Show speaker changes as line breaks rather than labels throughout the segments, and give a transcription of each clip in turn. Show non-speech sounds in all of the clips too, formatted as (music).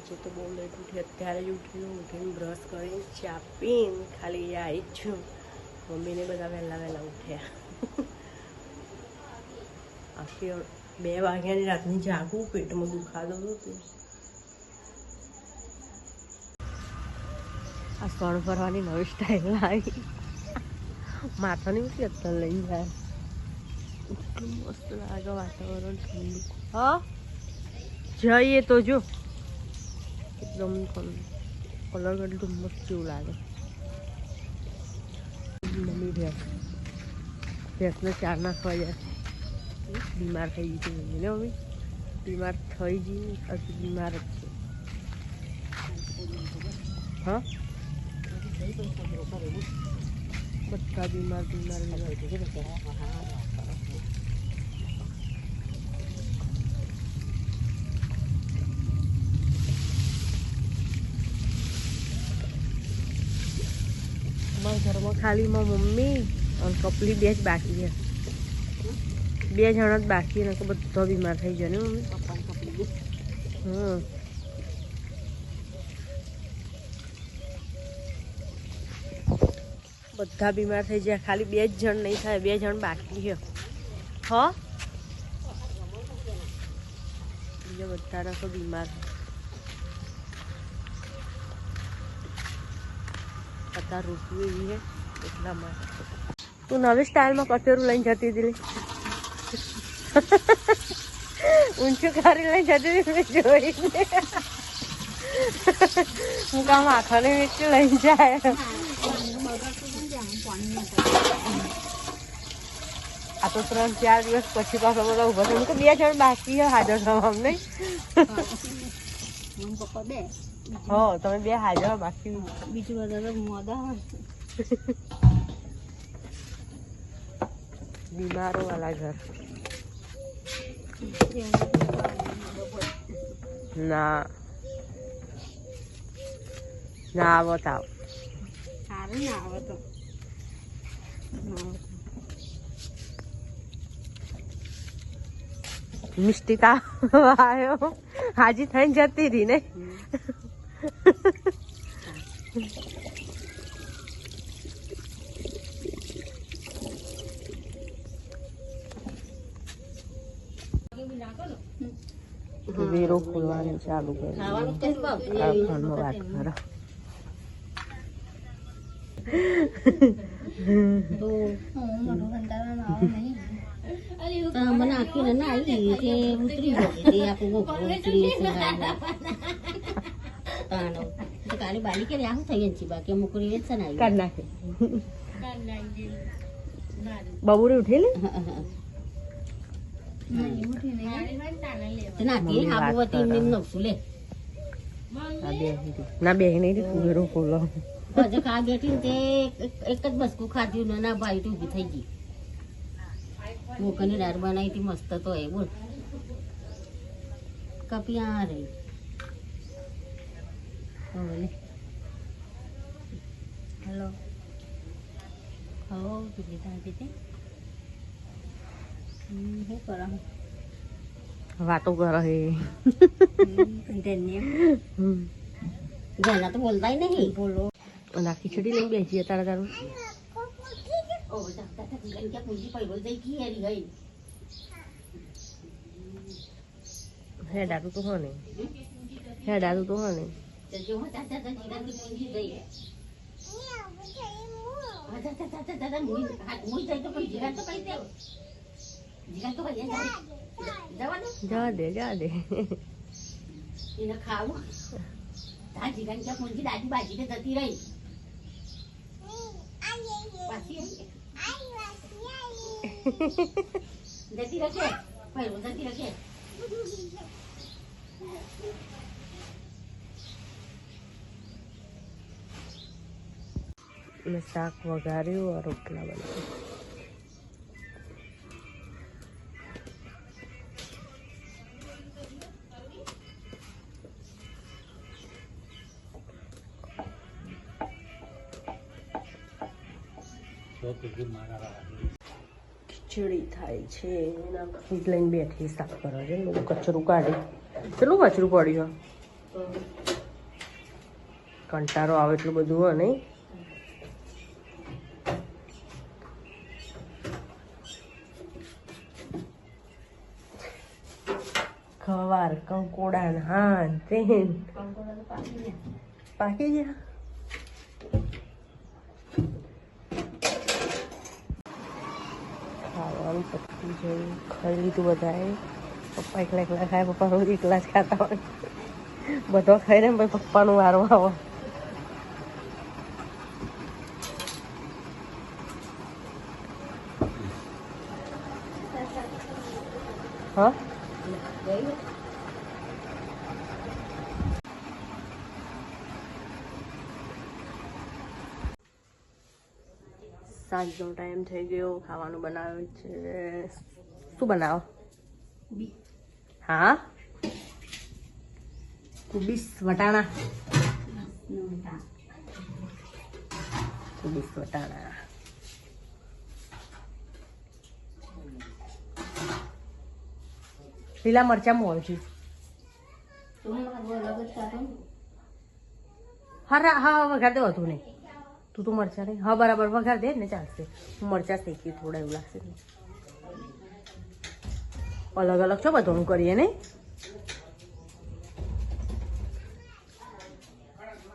આજે તો બહુ લેટ ઉઠી, અત્યારે જ ઉઠ્યું ઉઠીને બ્રશ કરીને ચા પીને ખાલી આવી જ છું. મમ્મીને બધા વહેલા વહેલા ઉઠ્યા. આખી બે વાગ્યાની રાતની જાગું, પેટમાં દુખાતો હતું. આ સણ ફરવાની નવી સ્ટાઇલ આવી નહીં ઉઠી અત્યારે લઈ જાય. એટલું મસ્ત લાગે વાતાવરણ ઠંડુ. હા? જઈએ તો જો. એકદમ કલર કેટલું મસ્ત જેવું લાગે. મમ્મી ભેંસ. ભેંસને ચાર નાખવા જાય બીમાર થઈ ગઈ હતી મમ્મીને મમ્મી? બીમાર થઈ ગઈ હજી બીમાર જ છે. હા? બધા બીમાર બીમાર બીમાર. ઘરમાં ખાલી મારી મમ્મી અને કપલી બે જ બાકી છે. બે જણા જ બાકી ને બધો બીમાર થઈ ગયો ને મમ્મી. હમ. બધા બીમાર થઈ જાય ખાલી બે જ જણ નહીં થાય બે જણ બાકી છે. હ? બીજા બધા લોકો બીમાર. અત્યારે ઋતુ એવી છે, એટલા માટે. તું નવી સ્ટાઇલમાં કચોરું લઈને જતી હતી (laughs) ઊંચું કરી લઈને જતી હતી જોઈને હું કામ માથાને વેચી લઈને જાય. આ તો ત્રણ ચાર દિવસ પછી પાછો બધા ઊભા થયું. તો બે જણ બાકી હાજર થવા અમને
પપ્પા બે.
હો તમે બે હાજર બાકી.
બીજું બધા તો મોદા (laughs)
બીમારો વાળા ઘર. ના. ના આવો. તાવ
સારું ના આવો તો.
મિષ્ટી તાવ (laughs) આવ્યો. હાજી થઈને જતી રહી ને. વેરો ખોલવાનું ચાલુ કર્યું વાત કરો
મને આખી ના આવી કે ઉતરી ગયો તે ગોખો ઉતરી તાનો તો બાલી કે આવું થઈ છે બાકી મોકલી વેચ ના
કાઢ નાખે બબુરી ઉઠેલી ના બે નહીં તું વેરો ખોલો
હજુ કા બેઠી ને તે એક- જ બસકું ખાધ્યું ને ના ભાઈ ઊભી ઊભી થઈ ગઈ મોકની દાળ બનાવી હતી મસ્ત તો એ બોલ. કપિયા રહી. હવે હલો. હો પીધી તાર પીધી શું કરો
વાતો કરે. હે હમ.
ઘરના તો બોલતા નહીં. બોલો.
ઓલા ખીચડી લઈને બેસીએ તારા તારું.
ક્યાં પૂંજી પૈડો જઈ ગઈ હેરી ગઈ
હે દાદુ તો હો ને હે દાદુ તો હો ને
જજો હો તા તા જીરાની પૂંજી ગઈ હા તા તા તા તા તા મુઈ હા મુઈ જઈ તો પણ જીરા તો કઈ દેવ જીરા તો કઈ જવા દે
જવા દે જવા દે
એને ખાવું તા જીરાની ક્યાં પૂંજી દાદી બાજી કે જતી રહી પાછી જતી રહેશે પહેલો જતી રહેશે
મેં શાક વઘાર્યું આ રોટલા બનાવ્યા. ખીચડી થાય છે એના લઈને બેઠી સાફ કરવા છે બધું કચરું કાઢે. કેટલું કચરું પડ્યું? કંટાળો આવે એટલું બધું હોય નહીં? ખવાર કંકોડા હાન તેન.
પાકી
ગયા ખાવાનું ગયું ખાઈ લીધું બધાએ. પપ્પા એકલા એકલા ખાય પપ્પા રોજ એકલા જ ખાતા હોય. બધો ખાઈને ભાઈ પપ્પાનું વારો આવે. હા? સાંજનો ટાઈમ થઈ ગયો. ખાવાનું બનાવ્યું છે. શું બનાવો? હા? કુબીસ વટાણા. કુબીસ વટાણા. લીલા મરચાં મોળ છે
હું.
હા દે હતું નહીં. તું તો મરચાં નહીં. હા, બરાબર, વઘાર દે ને ચાલશે મરચાં શેકી થોડા એવું લાગશે અલગ અલગ છો બધું કરીએ નહીં?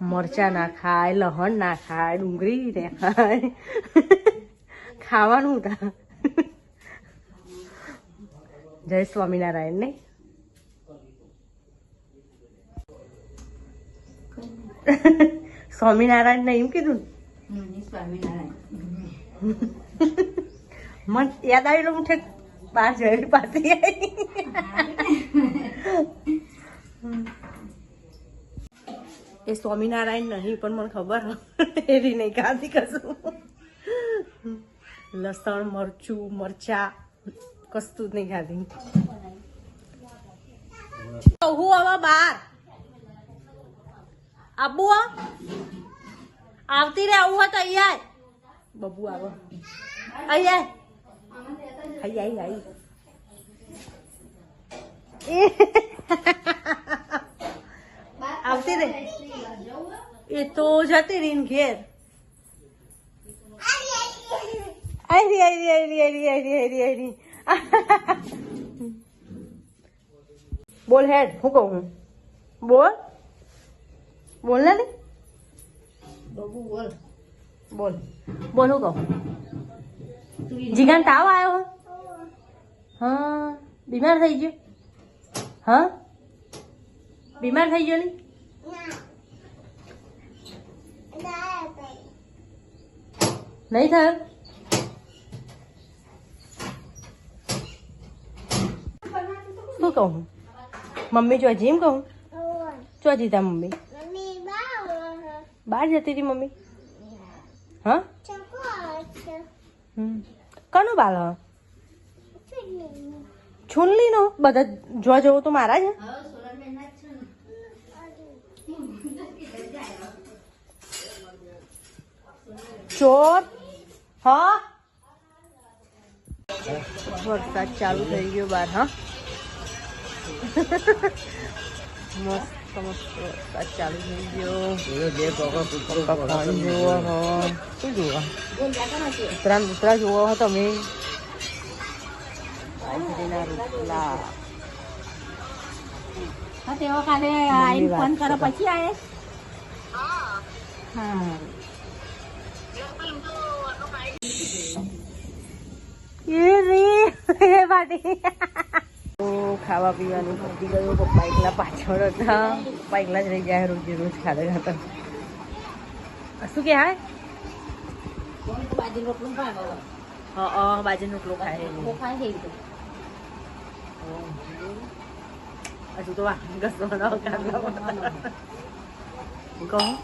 મરચાં ના ખાય, લહણ ના ખાય, ડુંગળી ને ખાય. ખાવાનું તા. જય સ્વામિનારાયણ ને સ્વામિનારાયણ ને એમ કીધું ને?
સ્વામિનારાયણ (laughs)
મન યાદ આવેલું હું ઠેક બહાર જઈ પાછી એ સ્વામિનારાયણ નહીં, પણ મને ખબર (laughs) એવી નહીં ખાધી કશું. લસણ, મરચું, મરચા, કશું જ નહીં ખાધી. હું હવે બાર. આબુ આ? આવતી રે આવું હોય તો અહીંયા. બબુ આવો. અહીંયા આઈ આઈ આવતી રે એ તો જતી રહી ને ઘેર. આયરી આયરી આયરી આયરી આયરી આયરી આયરી બોલ હેડ હું કહું હું? બોલ. બોલ ને.
બબુ બોલ
બોલ બોલ હું કહું
તું
જીગાન તાવ આવ્યો હો? હા બીમાર થઈ ગયો હા બીમાર થઈ ગયો ને નહીં થયો શું કહું મમ્મી જો જીમ કહું ચો જીતા મમ્મી બહાર જતી હતી મમ્મી? હા? હમ. કનો બાલ હ છુનલી નો બધા જોવા જવું તો મારા છે
હવે સોનલબેન ના જ છે ને
ચોર? હા? વરસાદ ચાલુ થઈ ગયો બાર, હા? (laughs) મસ્ત. મસ્ત વરસાદ ચાલુ થઈ ગયો પકવાન જોવો હો શું જોવા
બોલ જાતા નથી
ઉત્તરાયણ ઉત્તરા જોવો હો તમે બાજરીના રોટલા
હા તેઓ કાલે આઈને ફોન કરો પછી આયે હા
એ રે એ બાટી તો ખાવા પીવાનું પતી ગયું પપ્પા એકલા પાછળ હતા પપ્પા એકલા જ રહી જાય રોજ રોજ ખાતા ખાતા શું કે
બોલ બાજરી રોટલું
હા હા, બાજરીનો ખાય. હજુ તો ઘસવાનો કહું.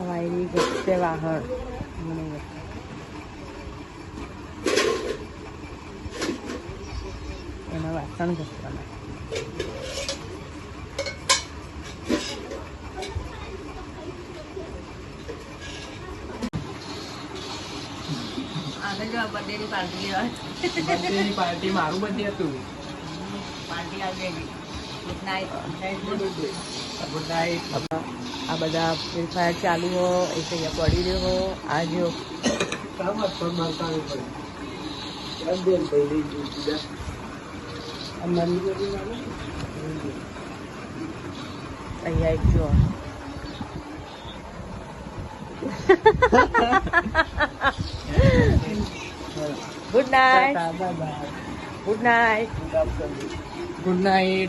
વાયરી ઘસતે વાહણ. મને વાસણ ઘસવાના. આગળ જો બર્થડે ની પાર્ટી
બર્થડેની પાર્ટી મારું બર્થડે હતું.
પાર્ટી આવી ગુડ નાઇટ.
ગુડ. નાઇટ.
આ બધા ફ્રી ફાયર ચાલુ હો એક અહીંયા પડી રહ્યો હો. આ જો.
કામ પણ મારતા પડે. કેમ બેન ભાઈ લઈ ગયું બીજા આ નાની બધી મારે
અહીંયા એક જો ગુડ નાઇટ
બાય